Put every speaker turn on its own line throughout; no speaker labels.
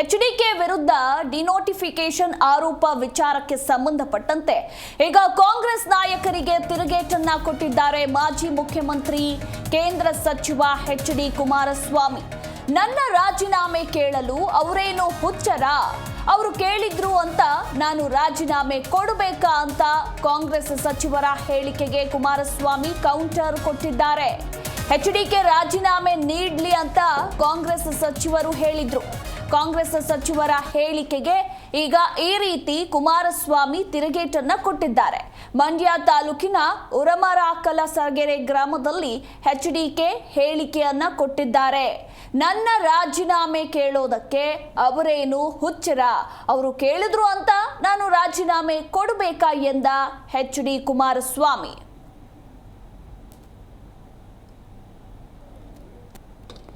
HDK ವಿರುದ್ಧ denotification ಆರೋಪ ವಿಚಾರಕ್ಕೆ ಸಂಬಂಧಪಟ್ಟಂತೆ ಈಗ ಕಾಂಗ್ರೆಸ್ ನಾಯಕರಿಗೆ ತಿರುಗೇಟನ್ನ ಕೊಟ್ಟಿದ್ದಾರೆ ಮಾಜಿ ಮುಖ್ಯಮಂತ್ರಿ, ಕೇಂದ್ರ ಸಚಿವ ಎಚ್ ಡಿ ಕುಮಾರಸ್ವಾಮಿ. ನನ್ನ ರಾಜೀನಾಮೆ ಕೇಳಲು ಅವರೇನು ಹುಚ್ಚರ? ಅವರು ಕೇಳಿದ್ರು ಅಂತ ನಾನು ರಾಜೀನಾಮೆ ಕೊಡಬೇಕಾ ಅಂತ ಕಾಂಗ್ರೆಸ್ ಸಚಿವರ ಹೇಳಿಕೆಗೆ ಕುಮಾರಸ್ವಾಮಿ ಕೌಂಟರ್ ಕೊಟ್ಟಿದ್ದಾರೆ. ಹೆಚ್ಡಿಕೆ ರಾಜೀನಾಮೆ ನೀಡಲಿ ಅಂತ ಕಾಂಗ್ರೆಸ್ ಸಚಿವರು ಹೇಳಿದ್ರು. ಕಾಂಗ್ರೆಸ್ ಸಚಿವರ ಹೇಳಿಕೆಗೆ ಈಗ ಈ ರೀತಿ ಕುಮಾರಸ್ವಾಮಿ ತಿರುಗೇಟನ್ನ ಕೊಟ್ಟಿದ್ದಾರೆ. ಮಂಡ್ಯ ತಾಲೂಕಿನ ಉರಮರಾಕಲ ಸರ್ಗೆರೆ ಗ್ರಾಮದಲ್ಲಿ ಎಚ್ಡಿಕೆ ಹೇಳಿಕೆಯನ್ನ ಕೊಟ್ಟಿದ್ದಾರೆ. ನನ್ನ ರಾಜೀನಾಮೆ ಕೇಳೋದಕ್ಕೆ ಅವರೇನು ಹುಚ್ಚರ? ಅವರು ಕೇಳಿದ್ರು ಅಂತ ನಾನು ರಾಜೀನಾಮೆ ಕೊಡಬೇಕಾ ಎಂದ ಎಚ್ ಡಿ ಕುಮಾರಸ್ವಾಮಿ
ಆ, ಆದ್ರೆ ಡಿನೋಟಿಫಿಕೇಶನ್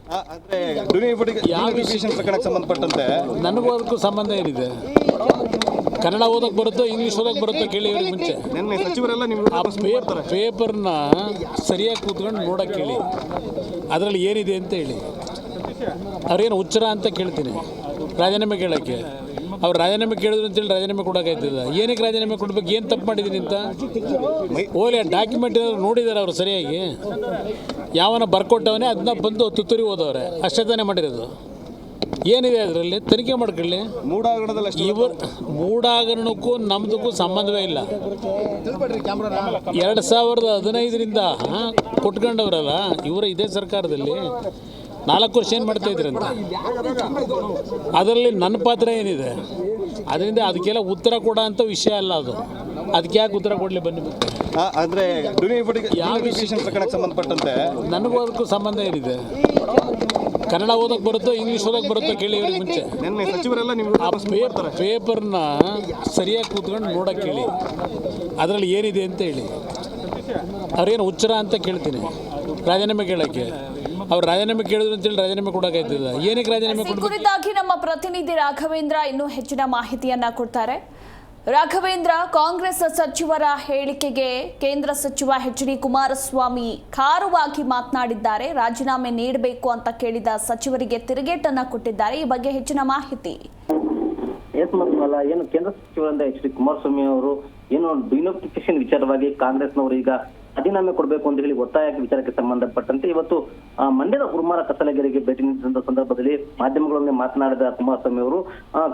ಪ್ರಕರಣಕ್ಕೆ ಸಂಬಂಧಪಟ್ಟಂತೆ?
ನನಗೂ ಅದಕ್ಕೂ ಸಂಬಂಧ ಏನಿದೆ? ಕನ್ನಡ ಓದಕ್ಕೆ ಬರುತ್ತೋ ಇಂಗ್ಲೀಷ್ ಓದಕ್ಕೆ ಬರುತ್ತೋ ಕೇಳಿ ಇವ್ರಿಗೆ ಮುಂಚೆ
ಸಚಿವರೆಲ್ಲ
ಪೇಪರ್ ಪೇಪರ್ನ ಸರಿಯಾಗಿ ಕೂತ್ಕೊಂಡು ನೋಡಕ್ಕೆ ಹೇಳಿ. ಅದರಲ್ಲಿ ಏನಿದೆ ಅಂತ ಹೇಳಿ. ಅವ್ರೇನು ಹುಚ್ಚರ ಅಂತ ಕೇಳ್ತೀನಿ. ರಾಜೀನಾಮೆ ಕೇಳೋಕ್ಕೆ. ಅವ್ರು ರಾಜೀನಾಮೆ ಕೇಳಿದ್ರು ಅಂತೇಳಿ ರಾಜೀನಾಮೆ ಕೊಡೋಕ್ಕಾಯ್ತದ ಏನಕ್ಕೆ ರಾಜೀನಾಮೆ ಕೊಡ್ಬೇಕು? ಏನು ತಪ್ಪು ಮಾಡಿದ್ದೀನಿ ಅಂತ? ಓಲೆ ಡಾಕ್ಯುಮೆಂಟ್ ಏನಾದ್ರು ನೋಡಿದ್ದಾರೆ ಅವರು ಸರಿಯಾಗಿ? ಯಾವನ ಬರ್ಕೊಟ್ಟವನೇ ಅದನ್ನ ಬಂದು ತುತ್ತೂರಿ ಹೋದವ್ರೆ. ಅಷ್ಟೇ ತಾನೇ ಮಾಡಿರೋದು. ಏನಿದೆ ಅದರಲ್ಲಿ? ತನಿಖೆ ಮಾಡ್ಕೊಳ್ಳಿ. ಇವರು ಮೂಡಾಗರಣಕ್ಕೂ ನಮ್ದಕ್ಕೂ ಸಂಬಂಧವೇ ಇಲ್ಲ. ಎರಡು ಸಾವಿರದ ಹದಿನೈದರಿಂದ ಕೊಟ್ಕೊಂಡವ್ರಲ್ಲ ಇವರು ಇದೇ ಸರ್ಕಾರದಲ್ಲಿ. ನಾಲ್ಕು ವರ್ಷ ಏನು ಮಾಡ್ತಾ ಇದ್ರಂತ ಅದರಲ್ಲಿ ನನ್ನ ಪಾತ್ರ ಏನಿದೆ? ಅದರಿಂದ ಅದಕ್ಕೆಲ್ಲ ಉತ್ತರ ಕೊಡೋ ಅಂತ ವಿಷಯ ಅಲ್ಲ ಅದು. ಅದಕ್ಕೆ ಯಾಕೆ ಉತ್ತರ ಕೊಡಲಿ ಬನ್ನಿ
ಅಂದ್ರೆ ಯಾವ ಪ್ರಕರಣಕ್ಕೆ ಸಂಬಂಧಪಟ್ಟಂತೆ?
ನನಗೂ ಅದಕ್ಕೂ ಸಂಬಂಧ ಏನಿದೆ? ಕನ್ನಡ ಓದಕ್ಕೆ ಬರುತ್ತೋ ಇಂಗ್ಲೀಷ್ ಓದಕ್ಕೆ ಬರುತ್ತೋ ಕೇಳಿ ಇವ್ರಿಗೆ ಮುಂಚೆ.
ನಿನ್ನೆ ಸಚಿವರೆಲ್ಲ
ಆ ಪೇಪರ್ ಪೇಪರ್ನ ಸರಿಯಾಗಿ ಕೂತ್ಕೊಂಡು ನೋಡೋಕೆ ಹೇಳಿ ಅದರಲ್ಲಿ ಏನಿದೆ ಅಂತ ಹೇಳಿ. ಅವ್ರೇನು ಉಚ್ಚರ ಅಂತ ಕೇಳ್ತೀನಿ. ರಾಜೀನಾಮೆ ಕೇಳೋಕ್ಕೆ. ಅವ್ರು ರಾಜೀನಾಮೆ ಕೇಳಿದ್ರು ಅಂತೇಳಿ ರಾಜೀನಾಮೆ ಕೊಡೋಕ್ಕಾಯ್ತದ ಏನಕ್ಕೆ ರಾಜೀನಾಮೆ
ಈ
ಕೊಡ್ಬೇಕು?
ಕುರಿತಾಗಿ ನಮ್ಮ ಪ್ರತಿನಿಧಿ ರಾಘವೇಂದ್ರ ಇನ್ನೂ ಹೆಚ್ಚಿನ ಮಾಹಿತಿಯನ್ನ ಕೊಡ್ತಾರೆ. ರಾಘವೇಂದ್ರ ಕಾಂಗ್ರೆಸ್ ಸಚಿವರ ಹೇಳಿಕೆಗೆ ಕೇಂದ್ರ ಸಚಿವ ಎಚ್ ಡಿ ಕುಮಾರಸ್ವಾಮಿ ಖಾರವಾಗಿ ಮಾತನಾಡಿದ್ದಾರೆ. ರಾಜೀನಾಮೆ ನೀಡಬೇಕು ಅಂತ ಕೇಳಿದ ಸಚಿವರಿಗೆ ತಿರುಗೇಟನ್ನ ಕೊಟ್ಟಿದ್ದಾರೆ. ಈ ಬಗ್ಗೆ ಹೆಚ್ಚಿನ ಮಾಹಿತಿ.
ಎಸ್ ಏನು ಕೇಂದ್ರ ಸಚಿವರಾದ ಎಚ್ ಡಿ ಕುಮಾರಸ್ವಾಮಿ ಅವರು ಏನು ಡಿನೋಟಿಫಿಕೇಶನ್ ವಿಚಾರವಾಗಿ ಕಾಂಗ್ರೆಸ್ನವರು ಈಗ ರಾಜೀನಾಮೆ ಕೊಡಬೇಕು ಅಂತ ಹೇಳಿ ಒತ್ತಾಯ ವಿಚಾರಕ್ಕೆ ಸಂಬಂಧಪಟ್ಟಂತೆ ಇವತ್ತು ಮಂಡ್ಯದ ಹುರುಮಾರ ಕಸಲಗೆರೆಗೆ ಭೇಟಿ ನೀಡಿದಂತ ಸಂದರ್ಭದಲ್ಲಿ ಮಾಧ್ಯಮಗಳೊಂದಿಗೆ ಮಾತನಾಡಿದ ಕುಮಾರಸ್ವಾಮಿ ಅವರು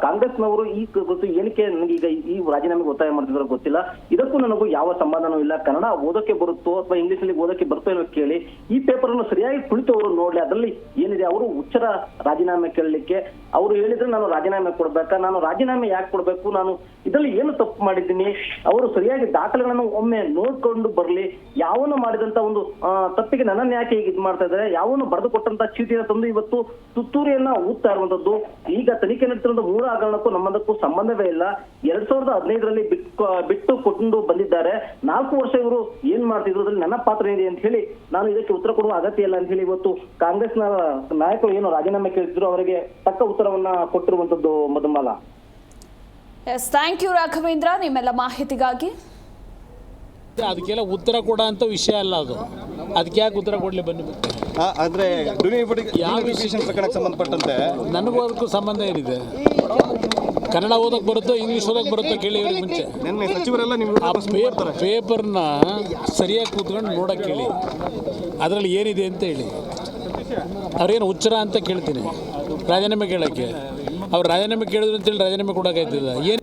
ಕಾಂಗ್ರೆಸ್ನವರು ಈ ಕುರಿತು ಏನಕ್ಕೆ ನನಗೆ ಈಗ ಈ ರಾಜೀನಾಮೆಗೆ ಒತ್ತಾಯ ಮಾಡ್ತಿದ್ರು ಗೊತ್ತಿಲ್ಲ. ಇದಕ್ಕೂ ನನಗೂ ಯಾವ ಸಂಬಂಧನೂ ಇಲ್ಲ. ಕನ್ನಡ ಓದೋಕೆ ಬರುತ್ತೋ ಅಥವಾ ಇಂಗ್ಲಿಷ್ನಲ್ಲಿ ಓದೋಕೆ ಬರುತ್ತೋ ಏನೋ ಕೇಳಿ, ಈ ಪೇಪರ್ ಅನ್ನು ಸರಿಯಾಗಿ ಕುಳಿತು ಅವರು ನೋಡಲಿ, ಅದರಲ್ಲಿ ಏನಿದೆ? ಅವರು ಉಚ್ಚರ ರಾಜೀನಾಮೆ ಕೇಳಲಿಕ್ಕೆ, ಅವರು ಹೇಳಿದ್ರೆ ನಾನು ರಾಜೀನಾಮೆ ಕೊಡ್ಬೇಕಾ? ನಾನು ರಾಜೀನಾಮೆ ಯಾಕೆ ಕೊಡ್ಬೇಕು? ನಾನು ಇದರಲ್ಲಿ ಏನು ತಪ್ಪು ಮಾಡಿದ್ದೀನಿ? ಅವರು ಸರಿಯಾಗಿ ದಾಖಲೆಗಳನ್ನು ಒಮ್ಮೆ ನೋಡ್ಕೊಂಡು ಬರ್ಲಿ. ಯಾವನು ಮಾಡಿದಂತ ಒಂದು ತಪ್ಪಿಗೆ ನನ್ನನ್ನು ಯಾಕೆ ಈಗ ಇದು ಮಾಡ್ತಾ ಇದ್ದಾರೆ? ಯಾವನು ಬರೆದು ಕೊಟ್ಟಂತ ಚೀಟಿನ ತಂದು ಇವತ್ತು ತುತ್ತೂರಿಯನ್ನ ಊದ್ತಾ ಇರುವಂತದ್ದು. ಈಗ ತನಿಖೆ ನಡೆಸಿರುವಂತ ಮೂಲ ಹಗರಣಕ್ಕೂ ನಮ್ಮದಕ್ಕೂ ಸಂಬಂಧವೇ ಇಲ್ಲ. ಎರಡ್ ಸಾವಿರದ ಹದಿನೈದರಲ್ಲಿ ಬಿಟ್ಟು ಬಿಟ್ಟು ಕೊಟ್ಟು ಬಂದಿದ್ದಾರೆ. ನಾಲ್ಕು ವರ್ಷ ಇವರು ಏನ್ ಮಾಡ್ತಿದ್ರು? ಅದ್ರಲ್ಲಿ ನನ್ನ ಪಾತ್ರ ಇದೆ ಅಂತ ಹೇಳಿ ನಾನು ಇದಕ್ಕೆ ಉತ್ತರ ಕೊಡುವ ಅಗತ್ಯ ಇಲ್ಲ ಅಂತ ಹೇಳಿ ಇವತ್ತು ಕಾಂಗ್ರೆಸ್ನ ನಾಯಕರು ಏನು ರಾಜೀನಾಮೆ ಕೇಳಿದ್ರು, ಅವರಿಗೆ ತಕ್ಕ ಉತ್ತರವನ್ನ ಕೊಟ್ಟಿರುವಂತದ್ದು Madhumala.
Yes thank you Raghavendra. ನಿಮ್ಮೆಲ್ಲ ಮಾಹಿತಿಗಾಗಿ.
ಅದಕ್ಕೆಲ್ಲ ಉತ್ತರ ಕೊಡ ಅಂತ ವಿಷಯ ಅಲ್ಲ ಅದು. ಅದಕ್ಕೆ ಯಾಕೆ ಉತ್ತರ ಕೊಡಲಿ ಬನ್ನಿ
ಆ, ಯಾವ ವಿಶೇಷ ಪ್ರಕರಣಕ್ಕೆ ಸಂಬಂಧಪಟ್ಟಂತೆ
ನನಗೂ ಅದಕ್ಕೂ ಸಂಬಂಧ ಏನಿದೆ? ಕನ್ನಡ ಓದಕ್ಕೆ ಬರುತ್ತೋ ಇಂಗ್ಲೀಷ್ ಓದಕ್ಕೆ ಬರುತ್ತೋ ಕೇಳಿ ಇವ್ರಿಗೆ ಮುಂಚೆ
ಸಚಿವರೆಲ್ಲ
ಆ ಪೇಪರ್ ಪೇಪರ್ನ ಸರಿಯಾಗಿ ಕೂತ್ಕೊಂಡು ನೋಡಕ್ಕೆ ಹೇಳಿ. ಅದರಲ್ಲಿ ಏನಿದೆ ಅಂತ ಹೇಳಿ. ಅವ್ರೇನು ಉಚ್ಚರ ಅಂತ ಕೇಳ್ತೀನಿ. ರಾಜೀನಾಮೆ ಕೇಳೋಕ್ಕೆ. ಅವ್ರು ರಾಜೀನಾಮೆ ಕೇಳಿದ್ರು ಅಂತೇಳಿ ರಾಜೀನಾಮೆ ಕೊಡೋಕ್ಕಾಯ್ತದ? ಏನು